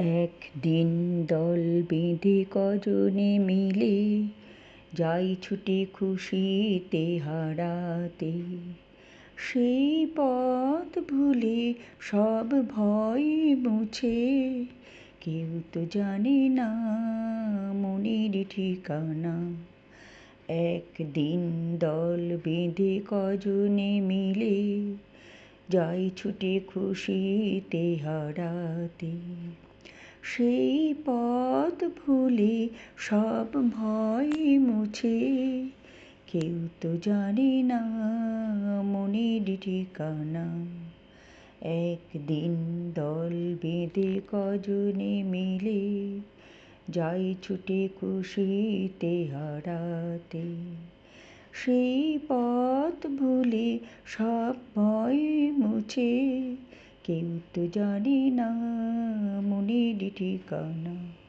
একদিন দল বেঁধে কজনে মিলে যাই ছুটে খুশিতে হারাতে। সেই পথ ভুলে সব ভয় মুছে। কেউ তো জানে না মনের ঠিকানা। একদিন দল বেঁধে কজনে মিলে যাই ছুটে খুশিতে হারাতে। সেই পথ ভুলে সব ভয় মুছে। কেউ তো জানে না মনের ঠিকানা। একদিন দল বেঁধে কজনে মিলে যাই ছুটে খুশিতে হারাতে। সেই পথ ভুলে সব ভয় মুছে। কেউ তো জানে না মনের ঠিকানা